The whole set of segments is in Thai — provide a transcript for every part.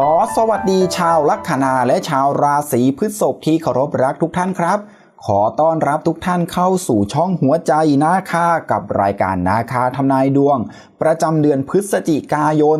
ขอสวัสดีชาวลัคนาและชาวราศีพฤษภที่เคารพรักทุกท่านครับ ขอต้อนรับทุกท่านเข้าสู่ช่องหัวใจนาคากับรายการนาคาทำนายดวง ประจำเดือนพฤศจิกายน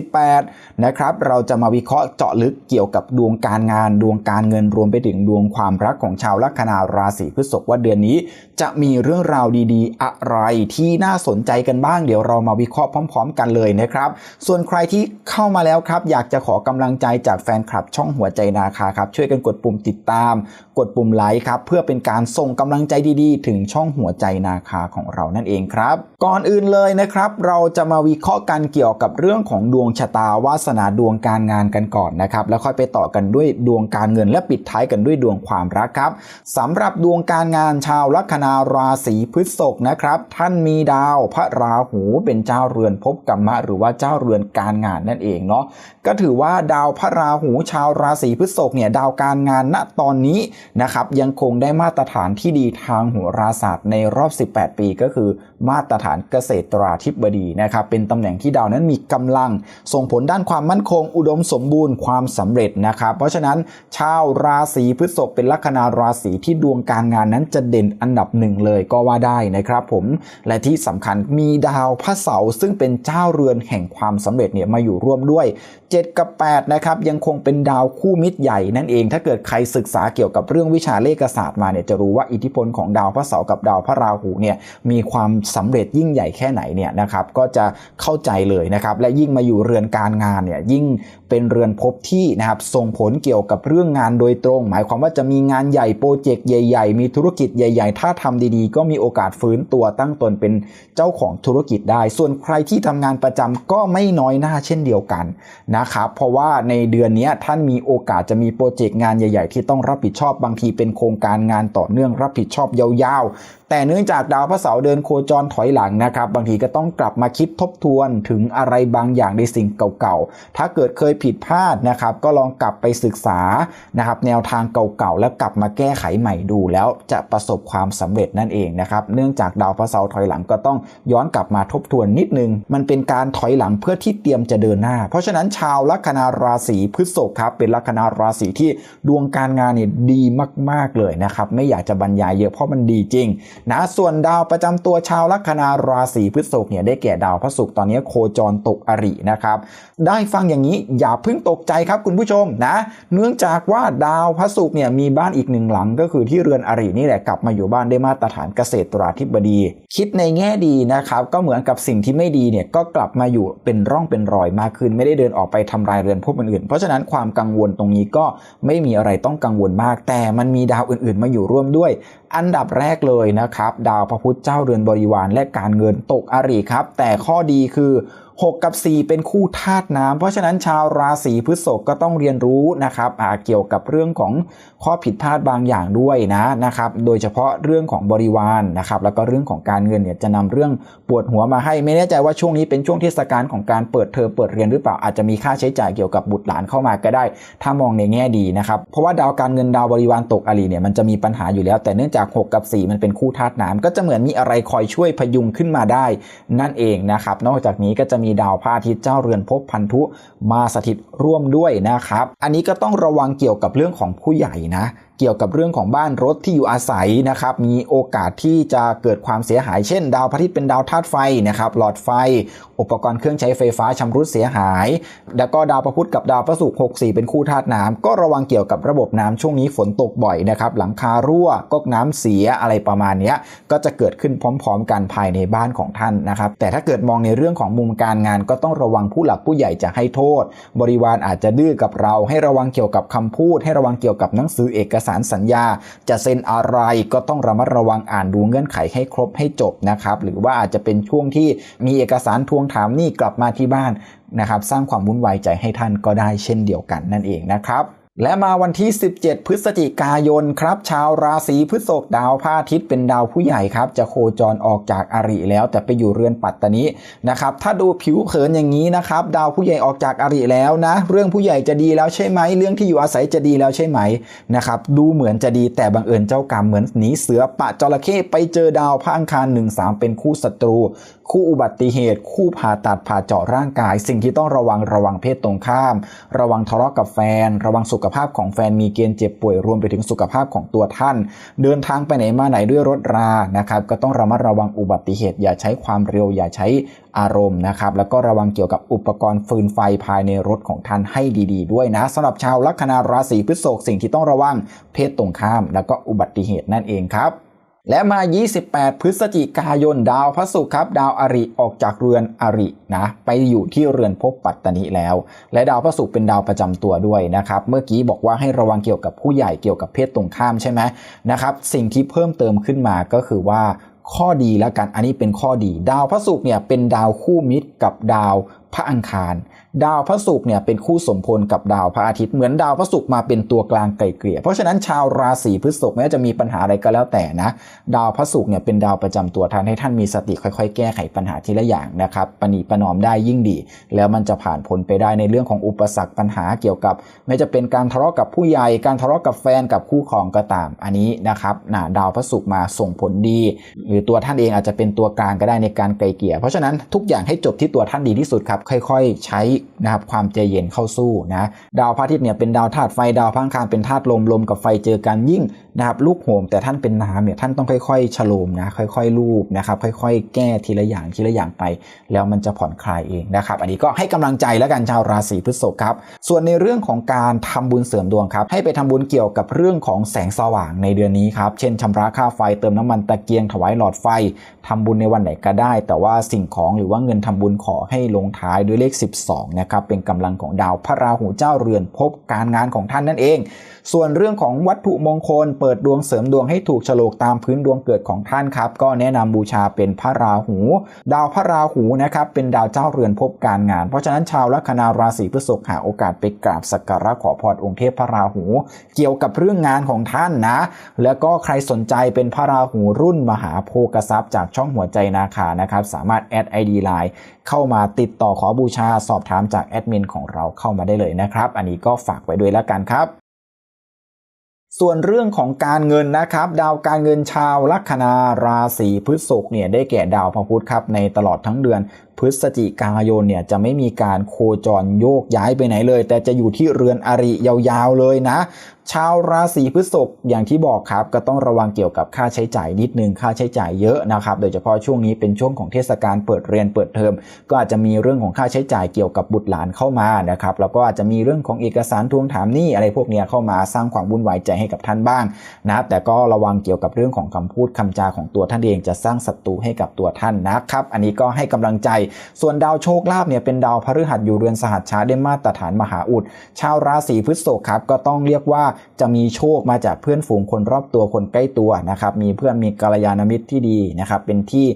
2568 นะครับ เราจะมาวิเคราะห์เจาะลึกเกี่ยวกับดวงการงานดวงการเงินรวมไปถึงดวงความรักของชาวลัคนาราศีพฤษภว่าเดือนนี้ จะมีเรื่องราวดีๆ อะไรที่น่าสนใจกันบ้าง เดี๋ยวเรามาวิเคราะห์พร้อม ๆ กันเลยนะครับ ส่วนใครที่เข้ามาแล้วครับ อยากจะขอกำลังใจจากแฟนคลับช่องหัวใจนาคาครับช่วยกันกดปุ่มติดตามกดปุ่มไลค์ครับเพื่อเป็นการส่งกำลังใจดีๆ ถึงช่องหัวใจนาคาของเรานั่นเองครับ ก่อนอื่นเลยนะครับ เราจะมาวิเคราะห์กันเกี่ยวกับเรื่องของดวงชะตาวาสนาดวงการงานกันก่อนนะครับแล้วค่อยไปต่อกันด้วยดวงการเงินและปิดท้ายกันด้วยดวงความรักครับสำหรับดวงการงานชาวลัคนาราศีพฤษภนะครับท่านมีดาวพระราหูเป็นเจ้าเรือนภพกรรมะหรือว่าเจ้าเรือนการงานนั่นเองเนาะก็ถือว่าดาวพระราหูชาวราศีพฤษภเนี่ยดาวการงานณตอนนี้นะครับยังคงได้มาตรฐานที่ดีทางโหราศาสตร์ในรอบ 18 ปีก็คือ มาตรฐานเกษตราธิบดีนะครับเป็นตำแหน่งที่ดาวนั้นมีกำลัง ส่งผลด้านความมั่นคง อุดมสมบูรณ์ความสำเร็จนะครับ เพราะฉะนั้นชาวราศีพฤษภเป็นลัคนาราศีที่ดวงการงานนั้นจะเด่นอันดับหนึ่งเลยก็ว่าได้นะครับผมและที่สำคัญมีดาวพระเสาร์ซึ่งเป็นเจ้าเรือนแห่งความสำเร็จเนี่ยมาอยู่ร่วมด้วย 7 กับ 8 นะครับยังคงเป็นดาวคู่มิตรใหญ่นั่นเองถ้าเกิดใครศึกษาเกี่ยวกับรื่องวิชาเลขศาสตร์มาเนี่ยจะรู้ว่าอิทธิพลของดาวพระเสาร์กับดาวพระราหูเนี่ยมีความสำเร็จยิ่งใหญ่แค่ไหนเนี่ยนะครับก็จะเข้าใจเลยนะครับและยิ่งมาอยู่เรือนการงานเนี่ยยิ่งเป็นเรือนภพที่นะครับส่งผลเกี่ยวกับเรื่องงานโดยตรง หมายความว่าจะมีงานใหญ่โปรเจกต์ใหญ่ ๆ มีธุรกิจใหญ่ ๆ ถ้าทำดีๆ ก็มีโอกาสฟื้นตัวตั้งตนเป็นเจ้าของธุรกิจได้ ส่วนใครที่ทำงานประจำก็ไม่น้อยหน้าเช่นเดียวกันนะครับเพราะว่าในเดือนนี้ท่านมีโอกาสจะมีโปรเจกต์งานใหญ่ ๆ ที่ต้องรับผิดชอบบางทีเป็นโครงการงานต่อเนื่องรับผิดชอบยาวๆ แต่เนื่องจากดาวพระเสาร์เดินโคจรถอยหลังนะครับ บางทีก็ต้องกลับมาคิดทบทวนถึงอะไรบางอย่างในสิ่งเก่าๆ ถ้าเกิดเคยผิดพลาดนะครับ ก็ลองกลับไปศึกษานะครับแนวทางเก่าๆ แล้วกลับมาแก้ไขใหม่ดูแล้วจะประสบความสำเร็จนั่นเองนะครับ เนื่องจากดาวพระเสาร์ถอยหลังก็ต้องย้อนกลับมาทบทวนนิดนึง มันเป็นการถอยหลังเพื่อที่เตรียมจะเดินหน้า เพราะฉะนั้นชาวลัคนาราศีพฤษภครับเป็นลัคนาราศีที่ดวงการงานเนี่ยดีมาก ๆ เลยนะครับ ไม่อยากจะบรรยายเยอะเพราะมันดีจริงนะส่วนดาวประจำตัวชาวลัคนาราศีพฤษภเนี่ยได้แก่ดาวพระศุกร์ตอนนี้โคจรตกอรินะครับได้ฟังอย่างนี้อย่าเพิ่งตกใจครับคุณผู้ชมนะเนื่องจากว่าดาวพระศุกร์เนี่ยมีบ้านอีกหนึ่งหลังก็คือที่เรือนอรินี่แหละกลับมาอยู่บ้านได้มาตรฐานเกษตราธิบดี คิดในแง่ดีนะครับก็เหมือนกับสิ่งที่ไม่ดีเนี่ยก็กลับมาอยู่เป็นร่องเป็นรอยมากขึ้น ไม่ได้เดินออกไปทำลายเรือนพวกอื่น เพราะฉะนั้นความกังวลตรงนี้ก็ไม่มีอะไรต้องกังวลมากแต่แต่มันมีดาวอื่นๆมาอยู่ร่วมด้วยอันดับแรกเลยนะครับ ดาวพระพุธเจ้าเรือนบริวารและการเงินตกอริครับ แต่ข้อดีคือ 6 กับ 4 เป็นคู่ธาตุน้ำเพราะฉะนั้นชาวราศีพฤษภก็ต้องเรียนรู้นะครับเกี่ยวกับเรื่องของข้อผิดพลาดบางอย่างด้วยนะนะครับ โดยเฉพาะเรื่องของบริวารนะครับ แล้วก็เรื่องของการเงินเนี่ยจะนำเรื่องปวดหัวมาให้ไม่แน่ใจว่าช่วงนี้เป็นช่วงเทศกาลของการเปิดเทอมเปิดเรียนหรือเปล่าอาจจะมีค่าใช้จ่ายเกี่ยวกับบุตรหลานเข้ามาก็ได้ ถ้ามองในแง่ดีนะครับเพราะว่าดาวการเงินดาวบริวารตกอริเนี่ยมันจะมีปัญหาอยู่แล้วแต่เนื่องจาก 6 กับ 4 มันเป็นคู่ธาตุน้ำก็จะเหมือนมีอะไรคอยช่วยพยุงขึ้นมาได้ นั่นเองนะครับ นอกจากนี้ก็จะมีดาวพระอาทิตย์เจ้าเรือนภพพันธุมาสถิตร่วมด้วยนะครับ อันนี้ก็ต้องระวังเกี่ยวกับเรื่องของผู้ใหญ่นะเกี่ยวกับเรื่องของบ้านรถที่อยู่อาศัยนะครับ มีโอกาสที่จะเกิดความเสียหาย เช่น ดาวพระอาทิตย์เป็นดาวธาตุไฟนะครับ หลอดไฟ อุปกรณ์เครื่องใช้ไฟฟ้าชำรุดเสียหาย แล้วก็ดาวพระพุธกับดาวพระศุกร์64 เป็นคู่ธาตุน้ำก็ระวังเกี่ยวกับระบบน้ำช่วงนี้ฝนตกบ่อยนะครับ หลังคารั่วก๊อกน้ำเสียอะไรประมาณนี้ก็จะเกิดขึ้นพร้อม ๆ กันภายในบ้านของท่านนะครับ แต่ถ้าเกิดมองในเรื่องของมุมการงาน ก็ต้องระวังผู้หลักผู้ใหญ่จะให้โทษ บริวารอาจจะดื้อกับเรา ให้ระวังเกี่ยวกับคำพูด ให้ระวังเกี่ยวกับหนังสือเอกสสารสัญญา จะเซ็นอะไรก็ต้องระมัดระวังอ่านดูเงื่อนไขให้ครบให้จบนะครับหรือว่าอาจจะเป็นช่วงที่มีเอกสารทวงถามนี่กลับมาที่บ้านนะครับสร้างความวุ่นวายใจให้ท่านก็ได้เช่นเดียวกันนั่นเองนะครับ และมาวันที่ 17 พฤศจิกายนครับ ชาวราศีพฤษภดาวพระอาทิตย์เป็นดาวผู้ใหญ่ครับ จะโคจรออกจากอาริแล้ว แต่ไปอยู่เรือนปัตตานีนะครับ ถ้าดูผิวเผินอย่างนี้นะครับ ดาวผู้ใหญ่ออกจากอาริแล้วนะ เรื่องผู้ใหญ่จะดีแล้วใช่ไหมเรื่องที่อยู่อาศัยจะดีแล้วใช่ไหมนะครับ ดูเหมือนจะดีแต่บังเอิญเจ้ากรรมเหมือนหนีเสือปะจระเข้ไปเจอดาวพระอังคาร 1 3 เป็นคู่ศัตรู คู่อุบัติเหตุ คู่ผ่าตัดผ่าเจาะร่างกาย สิ่งที่ต้องระวังระวังเพศตรงข้าม ระวังทะเลาะกับแฟน ระวังสุขภาพของแฟนมีเกณฑ์เจ็บป่วยรวมไปถึงสุขภาพของตัวท่าน เดินทางไปไหนมาไหนด้วยรถรานะครับก็ต้องระมัดระวังอุบัติเหตุ อย่าใช้ความเร็วอย่าใช้อารมณ์นะครับแล้วก็ระวังเกี่ยวกับอุปกรณ์ฟืนไฟภายในรถของท่านให้ดี ๆด้วยนะสำหรับชาวลัคนาราศีพฤษภสิ่งที่ต้องระวังเพศตรงข้าม แล้วก็อุบัติเหตุนั่นเองครับ และมา 28 พฤศจิกายนดาวพระศุกร์ครับ ดาวอริออกจากเรือนอรินะไปอยู่ที่เรือนภพปัตตนิแล้ว และดาวพระศุกร์เป็นดาวประจำตัวด้วยนะครับ เมื่อกี้บอกว่าให้ระวังเกี่ยวกับผู้ใหญ่เกี่ยวกับเพศตรงข้ามใช่ไหมนะครับ สิ่งที่เพิ่มเติมขึ้นมาก็คือว่าข้อดีแล้วกัน อันนี้เป็นข้อดี ดาวพระศุกร์เนี่ยเป็นดาวคู่มิตรกับดาวพระอังคารดาวพระศุกร์เนี่ยเป็นคู่สมพลกับดาวพระอาทิตย์เหมือนดาวพระศุกร์มาเป็นตัวกลางไกลเกลี่ยเพราะฉะนั้นชาวราศีพฤษภแม้จะมีปัญหาอะไรก็แล้วแต่นะ ดาวพระศุกร์เนี่ยเป็นดาวประจำตัวท่านให้ท่านมีสติค่อยๆ แก้ไขปัญหาทีละอย่างนะครับปณีประนอมได้ยิ่งดี แล้วมันจะผ่านพ้นไปได้ในเรื่องของอุปสรรคปัญหาเกี่ยวกับ ไม่จะเป็นการทะเลาะกับผู้ใหญ่การทะเลาะกับแฟนกับคู่ครองก็ตาม อันนี้นะครับนะดาวพระศุกร์มาส่งผลดี หรือตัวท่านเองอาจจะเป็นตัวกลางก็ได้ในการไกลเกลี่ยเพราะฉะนั้นทุกอย่างให้จบที่ตัวท่านดีที่สุดครับค่อย ๆ ใช้นะครับความใจเย็นเข้าสู้นะดาวพระอาทิตย์เนี่ยเป็นดาวธาตุไฟดาวพังคารเป็นธาตุลมลมกับไฟเจอกันยิ่ง นะครับลูกโหมแต่ท่านเป็นน้ำเนี่ยท่านต้องค่อยๆฉโลมนะค่อยๆลูบนะครับค่อยๆ แก้ทีละอย่างทีละอย่างไป แล้วมันจะผ่อนคลายเองนะครับอันนี้ก็ให้กำลังใจแล้วกันชาวราศีพฤษภครับ ส่วนในเรื่องของการทำบุญเสริมดวงครับ ให้ไปทำบุญเกี่ยวกับเรื่องของแสงสว่างในเดือนนี้ครับเช่นชำระค่าไฟเติมน้ำมันตะเกียงถวายหลอดไฟทำบุญในวันไหนก็ได้ แต่ว่าสิ่งของหรือว่าเงินทำบุญขอให้ลงท้ายด้วยเลข 12นะครับเป็นกำลังของดาวพระราหูเจ้าเรือนพบการงานของท่านนั่นเอง ส่วนเรื่องของวัตถุมงคลเปิดดวงเสริมดวงให้ถูกโฉลกตามพื้นดวงเกิดของท่านครับ ก็แนะนำบูชาเป็นพระราหู ดาวพระราหูนะครับเป็นดาวเจ้าเรือนพบการงาน เพราะฉะนั้นชาวลัคนาราศีพฤษภหาโอกาสไปกราบสักการะขอพรองค์เทพพระราหู เกี่ยวกับเรื่องงานของท่านนะ แล้วก็ใครสนใจเป็นพระราหูรุ่นมหาโภกทรัพย์จากช่องหัวใจนาคานะครับสามารถแอดไอดีไลน์เข้ามาติดต่อขอบูชาสอบถามจากแอดมินของเราเข้ามาได้เลยนะครับ อันนี้ก็ฝากไว้ด้วยแล้วกันครับ ส่วนเรื่องของการเงินนะครับ ดาวการเงินชาวลัคนาราศีพฤษภเนี่ยได้แก่ดาวพระพุธครับในตลอดทั้งเดือน พฤศจิกายนเนี่ยจะไม่มีการโคจรโยกย้ายไปไหนเลย แต่จะอยู่ที่เรือนอริยาวๆเลยนะ ชาวราศีพฤษภอย่างที่บอกครับ ก็ต้องระวังเกี่ยวกับค่าใช้จ่ายนิดนึงค่าใช้จ่ายเยอะนะครับโดยเฉพาะช่วงนี้เป็นช่วงของเทศกาลเปิดเรียนเปิดเทอมก็อาจจะมีเรื่องของค่าใช้จ่ายเกี่ยวกับบุตรหลานเข้ามานะครับแล้วก็อาจจะมีเรื่องของเอกสารทวงถามหนี้อะไรพวกนี้เข้ามาสร้างความวุ่นวายใจให้กับท่านบ้างนะแต่ก็ระวังเกี่ยวกับเรื่องของคำพูดคำจาของตัวท่านเองจะสร้างศัตรูให้กับตัวท่านนะครับ อันนี้ก็ให้กำลังใจส่วนดาวโชคลาภเนี่ยเป็นดาวพฤหัสอยู่เรือนสหัสชาได้มาตรฐานมหาอุด ชาวราศีพฤษภครับก็ต้องเรียกว่าจะมีโชคมาจากเพื่อนฝูงคนรอบตัวคนใกล้ตัวนะครับมีเพื่อนมีกัลยาณมิตรที่ดีนะครับเป็นที่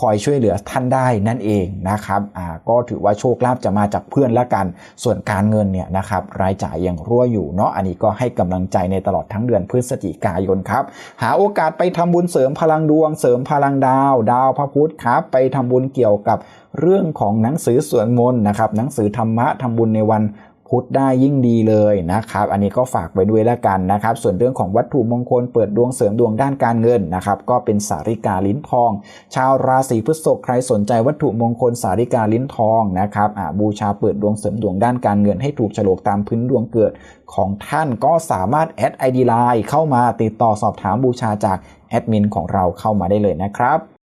คอยช่วยเหลือท่านได้นั่นเองนะครับอ่าก็ถือว่าโชคลาภจะมาจากเพื่อนละกัน ส่วนการเงินเนี่ยนะครับรายจ่ายยังรั่วอยู่เนาะอันนี้ก็ให้กำลังใจในตลอดทั้งเดือนพฤศจิกายนครับ หาโอกาสไปทำบุญเสริมพลังดวง เสริมพลังดาว ดาวพระพุธครับ ไปทำบุญเกี่ยวกับเรื่องของหนังสือสวดมนต์นะครับหนังสือธรรมะทำบุญในวัน พุธได้ยิ่งดีเลยนะครับ อันนี้ก็ฝากไว้ด้วยแล้วกันนะครับ ส่วนเรื่องของวัตถุมงคลเปิดดวงเสริมดวงด้านการเงินนะครับ ก็เป็นสาริกาลิ้นทอง ชาวราศีพฤษภใครสนใจวัตถุมงคลสาริกาลิ้นทองนะครับอาบูชาเปิดดวงเสริมดวงด้านการเงินให้ถูกฉลกตามพื้นดวงเกิดของท่านก็สามารถแอดไอดีไลน์เข้ามาติดต่อสอบถามบูชาจากแอดมินของเราเข้ามาได้เลยนะครับ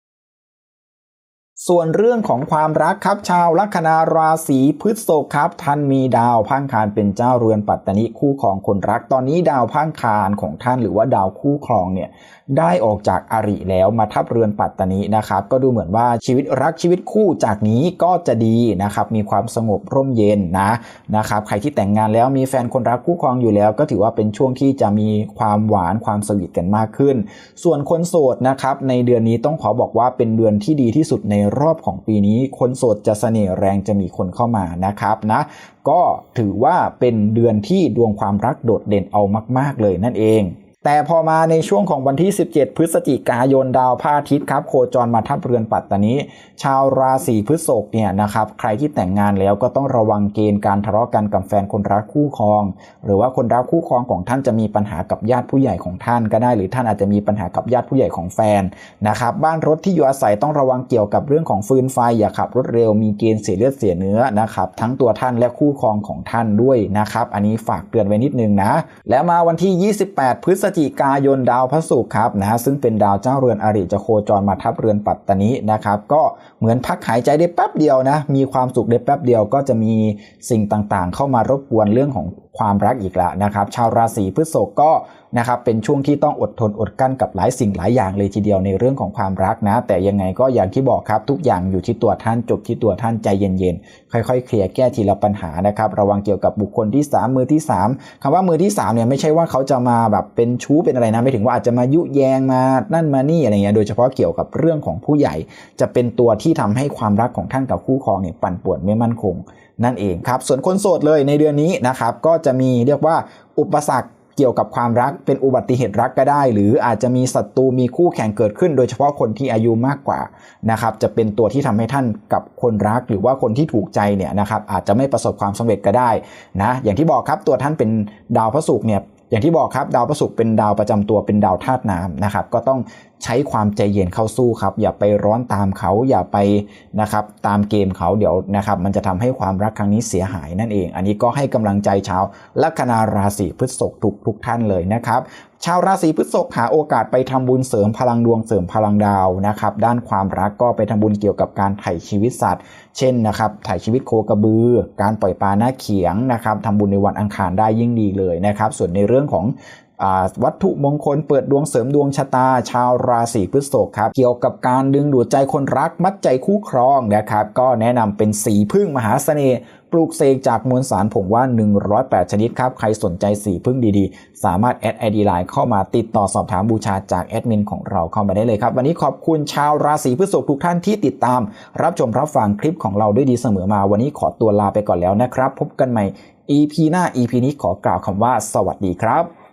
ส่วนเรื่องของความรักครับชาวลัคนาราศีพฤษภครับท่านมีดาวพังคารเป็นเจ้าเรือนปัตตนิคู่ของคนรักตอนนี้ดาวพังคารของท่านหรือว่าดาวคู่ครองเนี่ยได้ออกจากอาริแล้วมาทับเรือนปัตตนินะครับ ก็ดูเหมือนว่าชีวิตรักชีวิตคู่จากนี้ก็จะดีนะครับมีความสงบร่มเย็นนะนะครับใครที่แต่งงานแล้วมีแฟนคนรักคู่ครองอยู่แล้ว ก็ถือว่าเป็นช่วงที่จะมีความหวานความสวีทกันมากขึ้น ส่วนคนโสดนะครับในเดือนนี้ต้องขอบอกว่าเป็นเดือนที่ดีที่สุดในรอบของปีนี้ คนโสดจะเสน่ห์แรงจะมีคนเข้ามานะครับนะก็ถือว่าเป็นเดือนที่ดวงความรักโดดเด่นเอามาก ๆ เลยนั่นเอง แต่พอมาในช่วงของวันที่ 17 พฤศจิกายนดาวพระอาทิตย์ครับ โคจรมาทับเรือนปัตตานีชาวราศีพฤษภเนี่ยนะครับใครที่แต่งงานแล้วก็ต้องระวังเกณฑ์การทะเลาะกันกับแฟนคนรักคู่ครอง หรือว่าคนรักคู่ครองของท่านจะมีปัญหากับญาติผู้ใหญ่ของท่านก็ได้ หรือท่านอาจจะมีปัญหากับญาติผู้ใหญ่ของแฟนนะครับบ้านรถที่อยู่อาศัยต้องระวังเกี่ยวกับเรื่องของฟืนไฟอย่าขับรถเร็วมีเกณฑ์เสียเลือดเสียเนื้อนะครับทั้งตัวท่านและคู่ครองของท่านด้วยนะครับอันนี้ฝากเตือนไว้นิดนึงนะแล้วมาวันที่ 28 พฤศจิกายนดาวพระศุกร์ครับนะฮะซึ่งเป็นดาวเจ้าเรือนอริจะโคจรมาทับเรือนปัตตานีนะครับ ก็เหมือนพักหายใจได้แป๊บเดียวนะ มีความสุขได้แป๊บเดียวก็จะมีสิ่งต่างๆ เข้ามารบกวนเรื่องของ ความรักอีกแล้วนะครับ ชาวราศีพฤษภก็นะครับเป็นช่วงที่ต้องอดทนอดกั้นกับหลายสิ่งหลายอย่างเลยทีเดียวในเรื่องของความรักนะ แต่ยังไงก็อย่างที่บอกครับทุกอย่างอยู่ที่ตัวท่านจบที่ตัวท่านใจเย็นๆ ค่อยๆ เคลียร์แก้ทีละปัญหานะครับ ระวังเกี่ยวกับบุคคลที่ 3 มือที่ 3คำว่ามือที่3เนี่ยไม่ใช่ว่าเขาจะมาแบบเป็นชู้เป็นอะไรนะไม่ถึงว่าอาจจะมายุแยงมานั่นมานี่อะไรเงี้ยโดยเฉพาะเกี่ยวกับเรื่องของผู้ใหญ่ จะเป็นตัวที่ทำให้ความรักของท่านกับคู่ครองเนี่ยปั่นป่วนไม่มั่นคง นั่นเองครับ ส่วนคนโสดเลยในเดือนนี้นะครับ ก็จะมีเรียกว่าอุปสรรคเกี่ยวกับความรักเป็นอุบัติเหตุรักก็ได้ หรืออาจจะมีศัตรูมีคู่แข่งเกิดขึ้น โดยเฉพาะคนที่อายุมากกว่านะครับจะเป็นตัวที่ทำให้ท่านกับคนรัก หรือว่าคนที่ถูกใจเนี่ยนะครับอาจจะไม่ประสบความสำเร็จก็ได้นะอย่างที่บอกครับตัวท่านเป็นดาวพระศุกร์เนี่ยอย่างที่บอกครับดาวพระศุกร์เป็นดาวประจำตัวเป็นดาวธาตุน้ำนะครับก็ต้องใช้ความใจเย็นเข้าสู้ครับ อย่าไปร้อนตามเขาอย่าไปนะครับตามเกมเขาเดี๋ยวนะครับ มันจะทำให้ความรักครั้งนี้เสียหายนั่นเอง อันนี้ก็ให้กำลังใจชาวลัคนาราศีพฤษภทุกทุกท่านเลยนะครับชาวราศีพฤษภหาโอกาสไปทำบุญเสริมพลังดวงเสริมพลังดาวนะครับ ด้านความรักก็ไปทำบุญเกี่ยวกับการไถ่ชีวิตสัตว์ เช่นนะครับไถ่ชีวิตโคกระบือ การปล่อยปลาหน้าเขียงนะครับทำบุญในวันอังคารได้ยิ่งดีเลยนะครับ ส่วนในเรื่องของ วัตถุมงคลเปิดดวงเสริมดวงชะตา ชาวราศีพฤษภครับ เกี่ยวกับการดึงดูดใจคนรักมัดใจคู่ครองนะครับ ก็แนะนำเป็นสีพึ่งมหาเสน่ห์ปลูกเสกจากมวลสารผงว่าน108 ชนิดครับ ใครสนใจสีพึ่งดีๆ สามารถแอดไอดีไลน์เข้ามาติดต่อสอบถามบูชาจากแอดมินของเราเข้ามาได้เลยครับ วันนี้ขอบคุณชาวราศีพฤษภทุกท่านที่ติดตาม รับชมรับฟังคลิปของเราด้วยดีเสมอมา วันนี้ขอตัวลาไปก่อนแล้วนะครับ พบกันใหม่ EP หน้า EP นี้ขอกล่าวคำว่า สวัสดีครับ